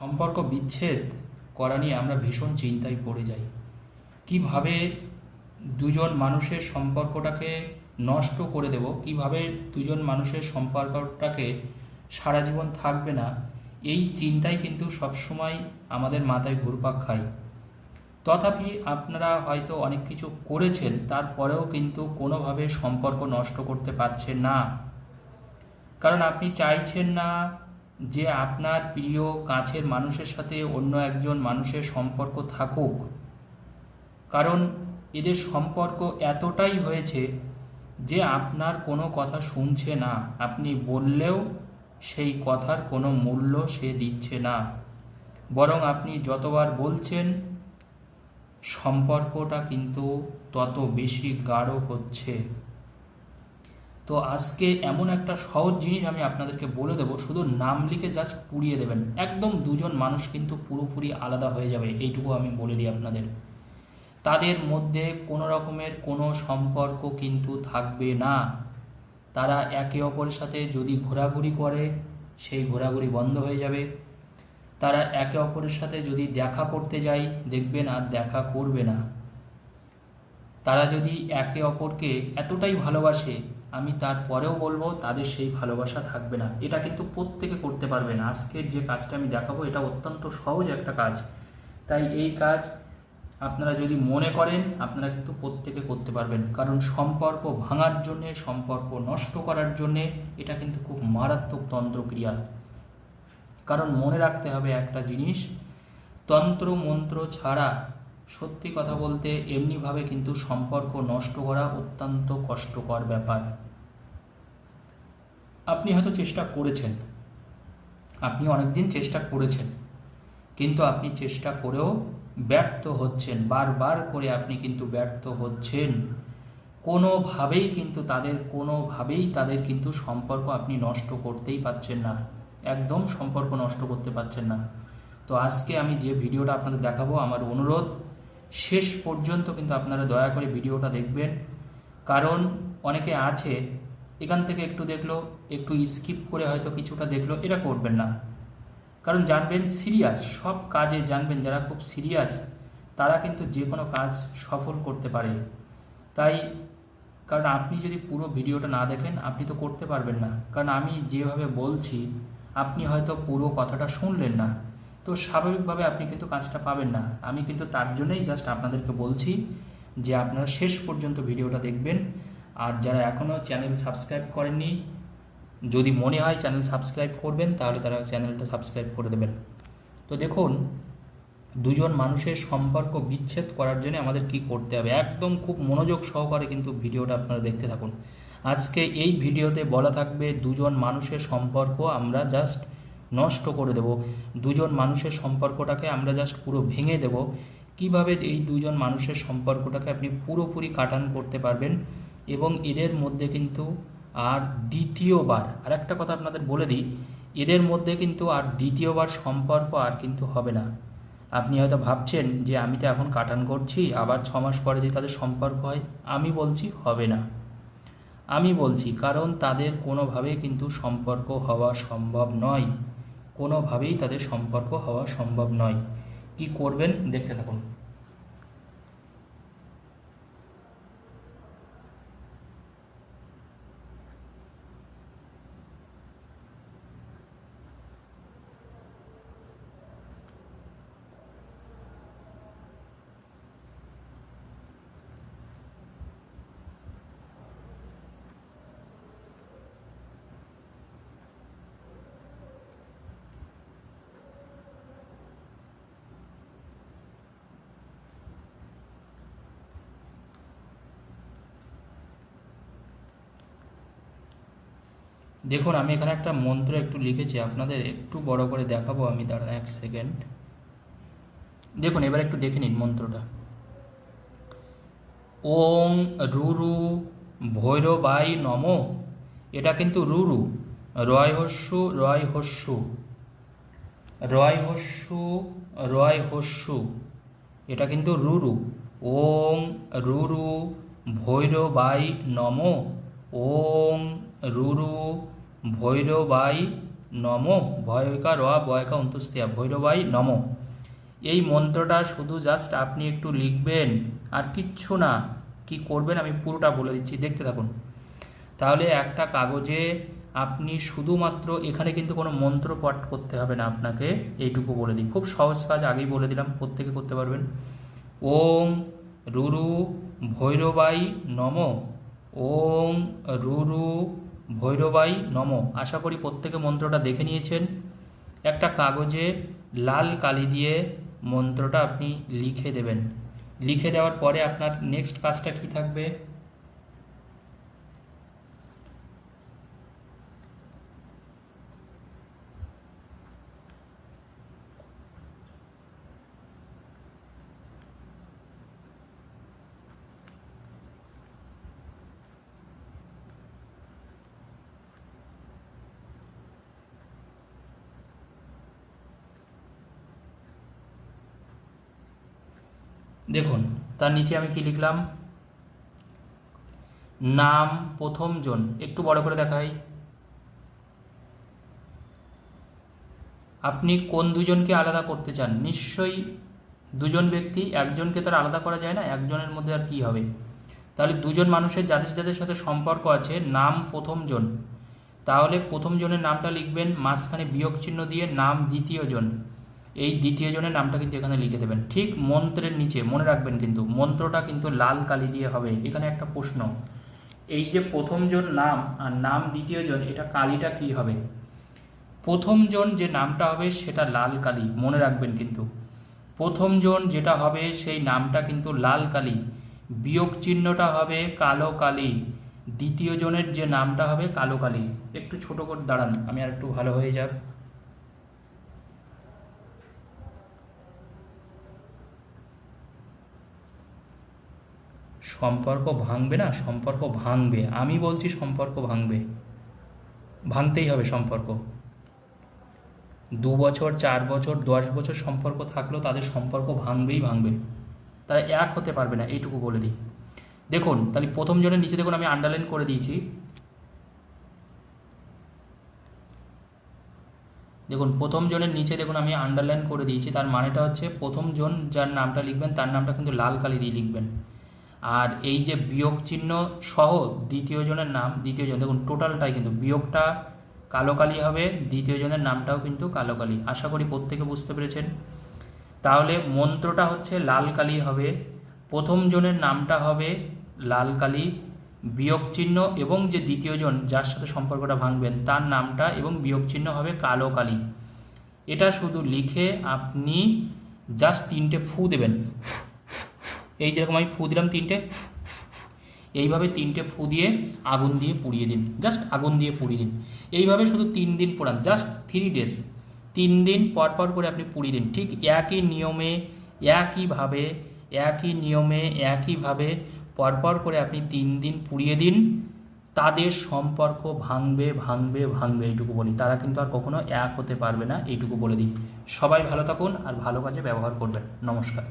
সম্পর্ক বিচ্ছেদ করা নিয়ে আমরা ভীষণ চিন্তায় পড়ে যাই। কীভাবে দুজন মানুষের সম্পর্কটাকে নষ্ট করে দেব, কীভাবে দুজন মানুষের সম্পর্কটাকে সারা জীবন থাকবে না, এই চিন্তাই কিন্তু সবসময় আমাদের মাথায় ঘুরপাক খায়। তথাপি আপনারা হয়তো অনেক কিছু করেছেন, তারপরেও কিন্তু কোনোভাবে সম্পর্ক নষ্ট করতে পারছেন না। কারণ আপনি চাইছেন না যে আপনার প্রিয় কাছের মানুষের সাথে অন্য একজন মানুষের সম্পর্ক থাকুক। কারণ এদের সম্পর্ক এতটাই হয়েছে যে আপনার কোনো কথা শুনছে না। আপনি বললেও সেই কথার কোনো মূল্য সে দিচ্ছে না। বরং আপনি যতবার বলছেন, সম্পর্কটা কিন্তু তত বেশি গাঢ় হচ্ছে। তো আজকে এমন একটা সহজ জিনিস আমি আপনাদেরকে বলে দেবো, শুধু নাম লিখে জাস্ট পুড়িয়ে দেবেন। একদম দুজন মানুষ কিন্তু পুরোপুরি আলাদা হয়ে যাবে, এইটুকু আমি বলে দিই আপনাদের। তাদের মধ্যে কোনো রকমের কোনো সম্পর্ক কিন্তু থাকবে না। তারা একে অপরের সাথে যদি ঘোরাঘুরি করে, সেই ঘোরাঘুরি বন্ধ হয়ে যাবে। তারা একে অপরের সাথে যদি দেখা করতে যায়, দেখবে না, দেখা করবে না। তারা যদি একে অপরকে এতটাই ভালোবাসে আমি তারপরেও বলব, তাদের সেই ভালোবাসা থাকবে না। এটা কিন্তু প্রত্যেকে করতে পারবে না। আজকের যে কাজটা আমি দেখাবো, এটা অত্যন্ত সহজ একটা কাজ। তাই এই কাজ আপনারা যদি মনে করেন, আপনারা কিন্তু প্রত্যেকে করতে পারবেন। কারণ সম্পর্ক ভাঙার জন্যে, সম্পর্ক নষ্ট করার জন্যে এটা কিন্তু খুব মারাত্মক তন্ত্রক্রিয়া। কারণ মনে রাখতে হবে একটা জিনিস, তন্ত্র মন্ত্র ছাড়া সত্যি কথা বলতে এমনিভাবে কিন্তু সম্পর্ক নষ্ট করা অত্যন্ত কষ্টকর ব্যাপার। আপনি হয়তো চেষ্টা করেছেন। আপনি অনেকদিন চেষ্টা করেছেন। কিন্তু আপনি চেষ্টা করেও ব্যর্থ হচ্ছেন। বারবার করে আপনি কিন্তু ব্যর্থ হচ্ছেন। কোনোভাবেই কিন্তু তাদের, কোনোভাবেই তাদের কিন্তু সম্পর্ক আপনি নষ্ট করতেই পাচ্ছেন না। একদম সম্পর্ক নষ্ট করতে পারছেন না। তো আজকে আমি যে ভিডিওটা আপনাদের দেখাবো, আমার অনুরোধ শেষ পর্যন্ত কিন্তু আপনারা দয়া করে ভিডিওটা দেখবেন। কারণ অনেকে আছে, এখান থেকে একটু দেখল, একটু স্কিপ করে হয়তো কিছুটা দেখল এটা করবেন না। কারণ জানবেন সিরিয়াস সব কাজে জানবেন, যারা খুব সিরিয়াস তারা কিন্তু যে কোনো কাজ সফল করতে পারে। তাই, কারণ আপনি যদি পুরো ভিডিওটা না দেখেন, আপনি তো করতে পারবেন না। কারণ আমি যেভাবে বলছি, আপনি হয়তো পুরো কথাটা শুনলেন না। তো স্বাভাবিকভাবে আপনি কিন্তু কাজটা পাবেন না। আমি কিন্তু তার জন্যই জাস্ট আপনাদেরকে বলছি যে আপনারা শেষ পর্যন্ত ভিডিওটা দেখবেন। আর যারা এখনও চ্যানেল সাবস্ক্রাইব করেননি, যদি মনে হয় চ্যানেল সাবস্ক্রাইব করবেন, তাহলে তারা চ্যানেলটা সাবস্ক্রাইব করে দেবেন। তো দেখুন, দুজন মানুষের সম্পর্ক বিচ্ছেদ করার জন্য আমাদের কি করতে হবে? একদম খুব মনোযোগ সহকারে কিন্তু ভিডিওটা আপনারা দেখতে থাকুন। আজকে এই ভিডিওতে বলা থাকবে দুজন মানুষের সম্পর্ক, আমরা জাস্ট নষ্ট করে দেব। দুজন মানুষের সম্পর্কটাকে আমরা জাস্ট পুরো ভেঙে দেব। কীভাবে এই দুজন মানুষের সম্পর্কটাকে আপনি পুরোপুরি কাটান করতে পারবেন? এবং এদের মধ্যে কিন্তু আর দ্বিতীয়বার আর একটা কথা আপনাদের বলে দিই, এদের মধ্যে কিন্তু আর দ্বিতীয়বার সম্পর্ক আর কিন্তু হবে না। আপনি হয়তো ভাবছেন যে আমি তো এখন কাটান করছি, আবার ছ মাস পরে যে তাদের সম্পর্ক হয়, আমি বলছি হবে না। আমি বলছি কারণ তাদের কোনোভাবেই কিন্তু সম্পর্ক হওয়া সম্ভব নয়। কোনোভাবেই তাদের সম্পর্ক হওয়া সম্ভব নয়। কি করবেন? দেখতে থাকুন। দেখুন, আমি এখানে একটা মন্ত্র একটু লিখেছি, আপনাদের একটু বড় করে দেখাবো আমি, দাঁড়ান এক সেকেন্ড। দেখুন, এবার একটু দেখে নিন মন্ত্রটা। ওং রুরু ভৈরবাই নম, এটা কিন্তু রুরু, রয় হস্যু রয় হস্যু। রয় হস্যু রয় হস্যু, এটা কিন্তু রুরু। ওং রুরু ভৈরবাই নম, ওং রুরু ভৈরবাই নম। ভয়কা র বয়কা অন্তুস্তিয়া ভৈরবাই নম। এই মন্ত্রটা শুধু জাস্ট আপনি একটু লিখবেন, আর কিচ্ছু না, কি করবেন আমি পুরোটা বলে দিচ্ছি। দেখতে থাকুন। তাহলে একটা কাগজে আপনি শুধুমাত্র এখানে কিন্তু কোনো মন্ত্র পাঠ করতে হবে না আপনাকে, এইটুকু বলে দিই। খুব সহজ কাজ, আগেই বলে দিলাম, প্রত্যেকে করতে পারবেন। ওম রুরু ভৈরবাই নম। ওম রুরু ভৈরবাই নম। আশা করি প্রত্যেকে মন্ত্রটা দেখে নিয়েছেন। একটা কাগজে লাল কালি দিয়ে মন্ত্রটা আপনি লিখে দেবেন। লিখে দেওয়ার পরে আপনার নেক্সট কাজটা কি থাকবে? দেখুন, তার নিচে আমি কি লিখলাম? নাম প্রথম জন। একটু বড় করে দেখাই। আপনি কোন দুজনকে আলাদা করতে চান? নিশ্চয়ই দুজন ব্যক্তি, একজনকে তার আলাদা করা যায় না, একজনের মধ্যে আর কি হবে? তাহলে দুজন মানুষের যাদের যাদের সাথে সম্পর্ক আছে, নাম প্রথম জন। তাহলে প্রথম জনের নামটা লিখবেন, মাঝখানে বিয়োগ চিহ্ন দিয়ে নাম দ্বিতীয় জন। এই দ্বিতীয় জনের নামটা কিন্তু এখানে লিখে দেবেন, ঠিক মন্ত্রের নিচে, মনে রাখবেন কিন্তু, মন্ত্রটা কিন্তু লাল কালি দিয়ে হবে, এখানে একটা প্রশ্ন। এই যে প্রথম জন নাম আর নাম দ্বিতীয় জন, এটা কালিটা কি হবে? প্রথম জন যে নামটা হবে সেটা লাল কালি, মনে রাখবেন কিন্তু। প্রথম জন যেটা হবে সেই নামটা কিন্তু লাল কালি, বিয়োগ চিহ্নটা হবে কালো কালি, দ্বিতীয় জনের যে নামটা হবে কালো কালি। একটু ছোট করে দাঁড়ান, আমি আর একটু ভালো হয়ে যাক। সম্পর্ক ভাঙবে না, সম্পর্ক ভাঙবে। আমি বলছি সম্পর্ক ভাঙবে। ভাঙতেই হবে সম্পর্ক। দু বছর, চার বছর, দশ বছর সম্পর্ক থাকলেও তাদের সম্পর্ক ভাঙবেই ভাঙবে। তারা এক হতে পারবে না, এইটুকু বলে দিই। দেখুন, তাহলে প্রথম জনের নিচে দেখুন, আমি আন্ডারলাইন করে দিয়েছি। দেখুন, প্রথম জনের নিচে দেখুন, আমি আন্ডারলাইন করে দিয়েছি। তার মানেটা হচ্ছে প্রথম জন যার নামটা লিখবেন, তার নামটা কিন্তু লাল কালি দিয়ে লিখবেন। আর এই যে বিয়োগ চিহ্ন সহ দ্বিতীয় জনের নাম, দ্বিতীয় জন, দেখুন টোটালটাই কিন্তু বিয়োগটা কালো কালি হবে, দ্বিতীয় জনের নামটাও কিন্তু কালো কালি। আশা করি প্রত্যেকে বুঝতে পেরেছেন। তাহলে মন্ত্রটা হচ্ছে লাল কালি হবে, প্রথম জনের নামটা হবে লাল কালি, বিয়োগ চিহ্ন এবং যে দ্বিতীয় জন, যার সাথে সম্পর্কটা ভাঙবেন, তার নামটা এবং বিয়োগ চিহ্ন হবে কালো কালি। এটা শুধু লিখে আপনি জাস্ট তিনটে ফু দেবেন। এই যেরকম আমি ফু দিলাম তিনটে, এইভাবে তিনটে ফু দিয়ে আগুন দিয়ে পুড়িয়ে দিন জাস্ট আগুন দিয়ে পুড়িয়ে দিন। এইভাবে শুধু তিন দিন পোড়ান জাস্ট থ্রি ডেজ তিন দিন পর পর করে আপনি পুড়িয়ে দিন, ঠিক একই নিয়মে একইভাবে একই নিয়মে একইভাবে পরপর করে আপনি তিন দিন পুড়িয়ে দিন। তাদের সম্পর্ক ভাঙবে ভাঙবে ভাঙবে, এইটুকু বলি। তারা কিন্তু আর কখনো এক হতে পারবে না, এইটুকু বলে দিই। সবাই ভালো থাকুন আর ভালো কাজে ব্যবহার করবেন। নমস্কার।